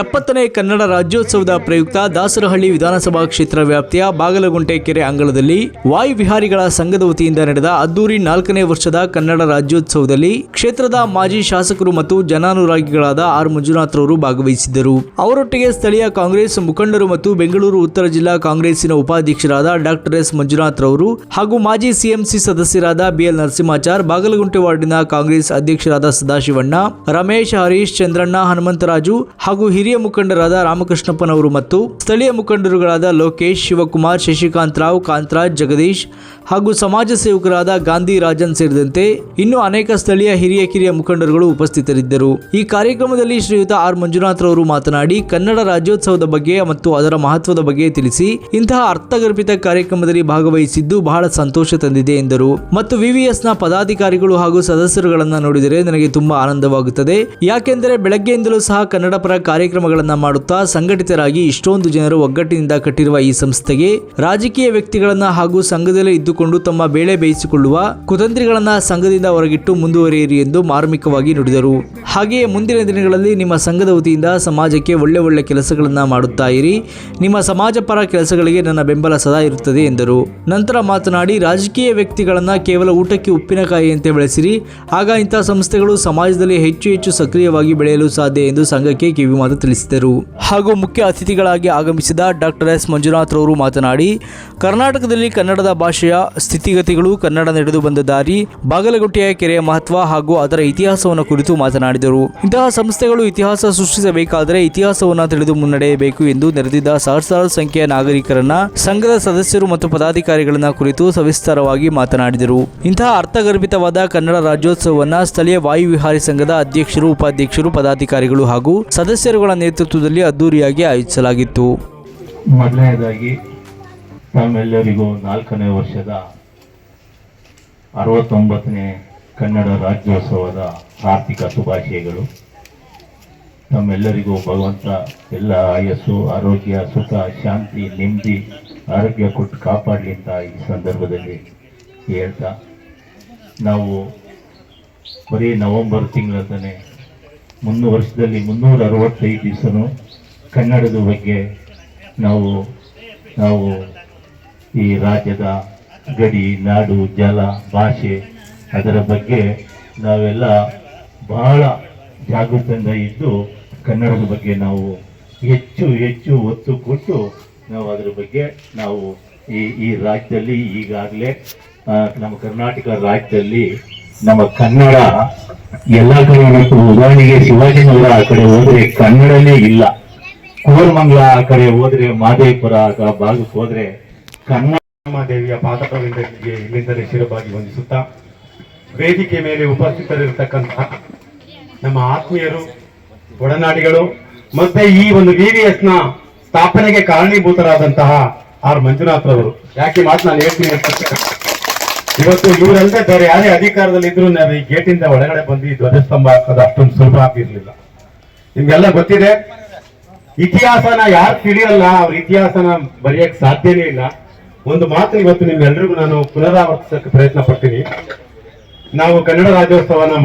ಎಪ್ಪತ್ತನೇ ಕನ್ನಡ ರಾಜ್ಯೋತ್ಸವದ ಪ್ರಯುಕ್ತ ದಾಸರಹಳ್ಳಿ ವಿಧಾನಸಭಾ ಕ್ಷೇತ್ರ ವ್ಯಾಪ್ತಿಯ ಬಾಗಲಗುಂಟೆ ಕೆರೆ ಅಂಗಳದಲ್ಲಿ ವಾಯು ವಿಹಾರಿಗಳ ಸಂಘದ ವತಿಯಿಂದ ನಡೆದ ಅದ್ದೂರಿ ನಾಲ್ಕನೇ ವರ್ಷದ ಕನ್ನಡ ರಾಜ್ಯೋತ್ಸವದಲ್ಲಿ ಕ್ಷೇತ್ರದ ಮಾಜಿ ಶಾಸಕರು ಮತ್ತು ಜನಾನುರಾಗಿಗಳಾದ ಆರ್ ಮಂಜುನಾಥ್ ರವರು ಭಾಗವಹಿಸಿದ್ದರು. ಅವರೊಟ್ಟಿಗೆ ಸ್ಥಳೀಯ ಕಾಂಗ್ರೆಸ್ ಮುಖಂಡರು ಮತ್ತು ಬೆಂಗಳೂರು ಉತ್ತರ ಜಿಲ್ಲಾ ಕಾಂಗ್ರೆಸ್ಸಿನ ಉಪಾಧ್ಯಕ್ಷರಾದ ಡಾಕ್ಟರ್ ಎಸ್ ಮಂಜುನಾಥ್ ರವರು ಹಾಗೂ ಮಾಜಿ ಸಿಎಂಸಿ ಸದಸ್ಯರಾದ ಬಿಎಲ್ ನರಸಿಂಹಾಚಾರ್, ಬಾಗಲಗುಂಟೆ ವಾರ್ಡಿನ ಕಾಂಗ್ರೆಸ್ ಅಧ್ಯಕ್ಷರಾದ ಸದಾಶಿವಣ್ಣ, ರಮೇಶ್ ಹರೀಶ್, ಚಂದ್ರಣ್ಣ, ಹನುಮಂತರಾಜು ಹಾಗೂ ಹಿರಿಯ ಮುಖಂಡರಾದ ರಾಮಕೃಷ್ಣಪ್ಪನವರು ಮತ್ತು ಸ್ಥಳೀಯ ಮುಖಂಡರುಗಳಾದ ಲೋಕೇಶ್, ಶಿವಕುಮಾರ್, ಶಶಿಕಾಂತ್ ರಾವ್, ಕಾಂತರಾಜ್, ಜಗದೀಶ್ ಹಾಗೂ ಸಮಾಜ ಸೇವಕರಾದ ಗಾಂಧಿ ರಾಜನ್ ಸೇರಿದಂತೆ ಇನ್ನೂ ಅನೇಕ ಸ್ಥಳೀಯ ಹಿರಿಯ ಕಿರಿಯ ಮುಖಂಡರುಗಳು ಉಪಸ್ಥಿತರಿದ್ದರು. ಈ ಕಾರ್ಯಕ್ರಮದಲ್ಲಿ ಶ್ರೀಯುತ ಆರ್. ಮಂಜುನಾಥ್ ರವರು ಮಾತನಾಡಿ, ಕನ್ನಡ ರಾಜ್ಯೋತ್ಸವದ ಬಗ್ಗೆ ಮತ್ತು ಅದರ ಮಹತ್ವದ ಬಗ್ಗೆ ತಿಳಿಸಿ, ಇಂತಹ ಅರ್ಥಗರ್ಭಿತ ಕಾರ್ಯಕ್ರಮದಲ್ಲಿ ಭಾಗವಹಿಸಿದ್ದು ಬಹಳ ಸಂತೋಷ ತಂದಿದೆ ಎಂದರು. ಮತ್ತು ವಿವಿಎಸ್ನ ಪದಾಧಿಕಾರಿಗಳು ಹಾಗೂ ಸದಸ್ಯರುಗಳನ್ನು ನೋಡಿದರೆ ನನಗೆ ತುಂಬಾ ಆನಂದವಾಗುತ್ತದೆ. ಯಾಕೆಂದರೆ ಬೆಳಗ್ಗೆಯಿಂದಲೂ ಸಹ ಕನ್ನಡ ಕಾರ್ಯಕ್ರಮಗಳನ್ನು ಕಾರ್ಯಕ್ರಮಗಳನ್ನ ಮಾಡುತ್ತಾ ಸಂಘಟಿತರಾಗಿ ಇಷ್ಟೊಂದು ಜನರು ಒಗ್ಗಟ್ಟಿನಿಂದ ಕಟ್ಟಿರುವ ಈ ಸಂಸ್ಥೆಗೆ ರಾಜಕೀಯ ವ್ಯಕ್ತಿಗಳನ್ನ ಹಾಗೂ ಸಂಘದಲ್ಲೇ ಇದ್ದುಕೊಂಡು ತಮ್ಮ ಬೇಳೆ ಬೇಯಿಸಿಕೊಳ್ಳುವ ಕುತಂತ್ರಿಗಳನ್ನ ಸಂಘದಿಂದ ಹೊರಗಿಟ್ಟು ಮುಂದುವರಿಯಿರಿ ಎಂದು ಮಾರ್ಮಿಕವಾಗಿ ನುಡಿದರು. ಹಾಗೆಯೇ ಮುಂದಿನ ದಿನಗಳಲ್ಲಿ ನಿಮ್ಮ ಸಂಘದ ವತಿಯಿಂದ ಸಮಾಜಕ್ಕೆ ಒಳ್ಳೆ ಒಳ್ಳೆ ಕೆಲಸಗಳನ್ನು ಮಾಡುತ್ತಾ ಇರಿ. ನಿಮ್ಮ ಸಮಾಜ ಪರ ಕೆಲಸಗಳಿಗೆ ನನ್ನ ಬೆಂಬಲ ಸದಾ ಇರುತ್ತದೆ ಎಂದರು. ನಂತರ ಮಾತನಾಡಿ, ರಾಜಕೀಯ ವ್ಯಕ್ತಿಗಳನ್ನು ಕೇವಲ ಊಟಕ್ಕೆ ಉಪ್ಪಿನಕಾಯಿಯಂತೆ ಬೆಳೆಸಿರಿ. ಆಗ ಇಂತಹ ಸಂಸ್ಥೆಗಳು ಸಮಾಜದಲ್ಲಿ ಹೆಚ್ಚು ಹೆಚ್ಚು ಸಕ್ರಿಯವಾಗಿ ಬೆಳೆಯಲು ಸಾಧ್ಯ ಎಂದು ಸಂಘಕ್ಕೆ ಕಿವಿಮಾತು ತಿಳಿಸಿದರು. ಹಾಗೂ ಮುಖ್ಯ ಅತಿಥಿಗಳಾಗಿ ಆಗಮಿಸಿದ ಡಾಕ್ಟರ್ ಎಸ್. ಮಂಜುನಾಥ್ ರವರು ಮಾತನಾಡಿ, ಕರ್ನಾಟಕದಲ್ಲಿ ಕನ್ನಡದ ಭಾಷೆಯ ಸ್ಥಿತಿಗತಿಗಳು ಕನ್ನಡ ನಡೆದು ಬಂದ ದಾರಿ ಬಾಗಲಗುಟ್ಟೆಯ ಕೆರೆಯ ಮಹತ್ವ ಹಾಗೂ ಅದರ ಇತಿಹಾಸವನ್ನು ಕುರಿತು ಮಾತನಾಡಿದರು. ಇಂತಹ ಸಂಸ್ಥೆಗಳು ಇತಿಹಾಸ ಸೃಷ್ಟಿಸಬೇಕಾದರೆ ಇತಿಹಾಸವನ್ನು ತಿಳಿದು ಮುನ್ನಡೆಯಬೇಕು ಎಂದು ನೆರೆದಿದ್ದ ಸಹಸ್ರಾರು ಸಂಖ್ಯೆಯ ನಾಗರಿಕರನ್ನ, ಸಂಘದ ಸದಸ್ಯರು ಮತ್ತು ಪದಾಧಿಕಾರಿಗಳನ್ನ ಕುರಿತು ಸವಿಸ್ತಾರವಾಗಿ ಮಾತನಾಡಿದರು. ಇಂತಹ ಅರ್ಥಗರ್ಭಿತವಾದ ಕನ್ನಡ ರಾಜ್ಯೋತ್ಸವವನ್ನು ಸ್ಥಳೀಯ ವಾಯು ವಿಹಾರಿ ಸಂಘದ ಅಧ್ಯಕ್ಷರು, ಉಪಾಧ್ಯಕ್ಷರು, ಪದಾಧಿಕಾರಿಗಳು ಹಾಗೂ ಸದಸ್ಯರುಗಳ ನೇತೃತ್ವದಲ್ಲಿ ಅದ್ದೂರಿಯಾಗಿ ಆಯೋಜಿಸಲಾಗಿತ್ತು. ಮೊದಲನೇದಾಗಿ ತಮ್ಮೆಲ್ಲರಿಗೂ ನಾಲ್ಕನೇ ವರ್ಷದ ಅರವತ್ತೊಂಬತ್ತನೇ ಕನ್ನಡ ರಾಜ್ಯೋತ್ಸವದ ಆರ್ಥಿಕ ಶುಭಾಶಯಗಳು. ನಮ್ಮೆಲ್ಲರಿಗೂ ಭಗವಂತ ಎಲ್ಲ ಆಯಸ್ಸು, ಆರೋಗ್ಯ, ಸುಖ, ಶಾಂತಿ, ನೆಮ್ಮದಿ, ಆರೋಗ್ಯ ಕೊಟ್ಟು ಕಾಪಾಡಲಿ ಅಂತ ಈ ಸಂದರ್ಭದಲ್ಲಿ ಹೇಳ್ತಾ. ನಾವು ಬರೀ ನವೆಂಬರ್ ತಿಂಗಳಂತಾನೆ ಮುನ್ನೂ ವರ್ಷದಲ್ಲಿ ಮುನ್ನೂರ ಅರವತ್ತೈದು ದಿವಸನೂ ಕನ್ನಡದ ಬಗ್ಗೆ ನಾವು ನಾವು ಈ ರಾಜ್ಯದ ಗಡಿ, ನಾಡು, ಜಲ, ಭಾಷೆ ಅದರ ಬಗ್ಗೆ ನಾವೆಲ್ಲ ಬಹಳ ಜಾಗೃತಿಯಿಂದ ಇದ್ದು ಕನ್ನಡದ ಬಗ್ಗೆ ನಾವು ಹೆಚ್ಚು ಹೆಚ್ಚು ಒತ್ತು ಕೊಟ್ಟು ನಾವು ಅದರ ಬಗ್ಗೆ ನಾವು ಈ ಈ ರಾಜ್ಯದಲ್ಲಿ ಈಗಾಗಲೇ ನಮ್ಮ ಕರ್ನಾಟಕ ರಾಜ್ಯದಲ್ಲಿ ನಮ್ಮ ಕನ್ನಡ ಎಲ್ಲ ಕಡೆ ಇವತ್ತು ಉದಾಹರಣೆಗೆ ಶಿವಾಜಿನಗರ ಆ ಕಡೆ ಹೋದ್ರೆ ಕನ್ನಡನೇ ಇಲ್ಲ. ಕೋರಮಂಗಲ ಆ ಕಡೆ ಹೋದ್ರೆ ಮಾದೇಪುರ ಆ ಭಾಗಕ್ಕೆ ಹೋದ್ರೆ ಕನ್ನಡ ದೇವಿಯ ಪಾದಪವಿಂದರಿಗೆ ಇಲ್ಲಿಂದಲೇ ಶಿರಬಾಗಿ ವಂದಿಸುತ್ತಾ ವೇದಿಕೆ ಮೇಲೆ ಉಪಸ್ಥಿತರಿರತಕ್ಕಂತಹ ನಮ್ಮ ಆತ್ಮೀಯರು, ಒಡನಾಡಿಗಳು, ಮತ್ತೆ ಈ ಒಂದು ನ ಸ್ಥಾಪನೆಗೆ ಕಾರಣೀಭೂತರಾದಂತಹ ಆರ್ ಮಂಜುನಾಥ್ ಅವರು ಯಾಕೆ ಮಾತು ನಾನು ಹೇಳ್ತೀನಿ ಇವತ್ತು ಇವರಲ್ಲದೆ ಬೇರೆ ಯಾರೇ ಅಧಿಕಾರದಲ್ಲಿ ಇದ್ರು ನಾವು ಈ ಗೇಟಿಂದ ಒಳಗಡೆ ಬಂದು ಈ ಧ್ವಜಸ್ತಂಭ ಹಾಕೋದು ಅಷ್ಟೊಂದು ಸುಲಭ ಆಗಿರ್ಲಿಲ್ಲ ನಿಮ್ಗೆಲ್ಲ ಗೊತ್ತಿದೆ, ಇತಿಹಾಸನ ಯಾರು ತಿಳಿಯಲ್ಲ, ಅವ್ರ ಇತಿಹಾಸನ ಬರೆಯಕ್ಕೆ ಸಾಧ್ಯನೇ ಇಲ್ಲ. ಒಂದು ಮಾತು ಇವತ್ತು ನಿಮ್ಗೆಲ್ರಿಗೂ ನಾನು ಪುನರಾವರ್ತಿಸಕ್ಕೆ ಪ್ರಯತ್ನ ಪಡ್ತೀನಿ. ನಾವು ಕನ್ನಡ ರಾಜ್ಯೋತ್ಸವನ